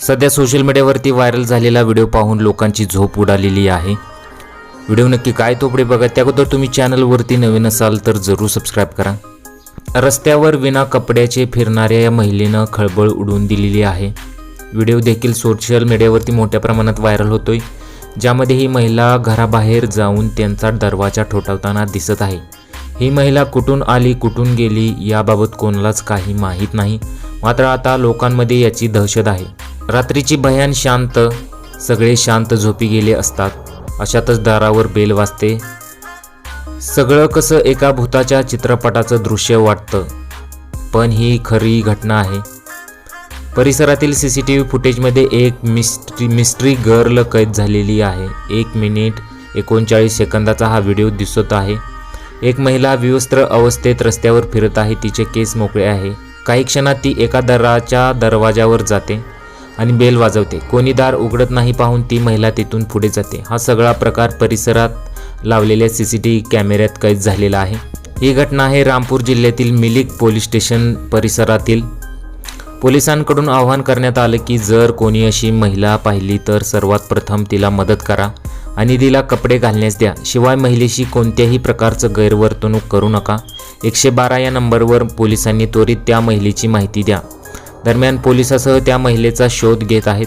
सध्या सोशल मीडियावरती व्हायरल झालेला व्हिडिओ पाहून लोकांची झोप उडालेली आहे. व्हिडिओ नक्की काय तोपडे बघा. त्याबद्दल तुम्ही चॅनलवरती नवीन असाल तर जरूर सबस्क्राईब करा. रस्त्यावर विना कपड्याचे फिरणाऱ्या या महिलेनं खळबळ उडवून दिलेली आहे. व्हिडिओ देखील सोशल मीडियावरती मोठ्या प्रमाणात व्हायरल होतोय. ज्यामध्ये ही महिला घराबाहेर जाऊन त्यांचा दरवाजा ठोठावताना दिसत आहे. ही महिला कुठून आली कुठून गेली याबाबत कोणालाच काही माहीत नाही. मात्र आता लोकांमध्ये याची दहशत आहे. रात्रीची भयान शांत सगळे शांत झोपी गेले असतात. अशातच दारावर बेल वाजते. सगळं कसं एका भूताच्या चित्रपटाचं दृश्य वाटतं. पण ही खरी घटना आहे. परिसरातील सी सी टी व्ही फुटेजमध्ये एक मिस्ट्री मिस्ट्री गर्ल कैद झालेली आहे. एक मिनिट एकोणचाळीस सेकंदाचा हा व्हिडिओ दिसत आहे. एक महिला विवस्त्र अवस्थेत रस्त्यावर फिरत आहे. तिचे केस मोकळे आहे. काही क्षणात ती एका दराच्या दरवाजावर जाते आणि बेल वाजवते. कोणी दार उघडत नाही पाहून ती महिला तिथून पुढे जाते. हा सगळा प्रकार परिसरात लावलेल्या सी सी टी व्ही कॅमेऱ्यात कैद झालेला आहे. ही घटना आहे रामपूर जिल्ह्यातील मिलिक पोलीस स्टेशन परिसरातील. पोलिसांकडून आवाहन करण्यात आलं की जर कोणी अशी महिला पाहिली तर सर्वात प्रथम तिला मदत करा आणि तिला कपडे घालण्यास द्या. शिवाय महिलेशी कोणत्याही प्रकारचं गैरवर्तणूक करू नका. एकशे बारा या नंबरवर पोलिसांनी त्वरित त्या महिलेची माहिती द्या. दरम्यान पोलिसासह त्या महिलेचा शोध घेत आहेत.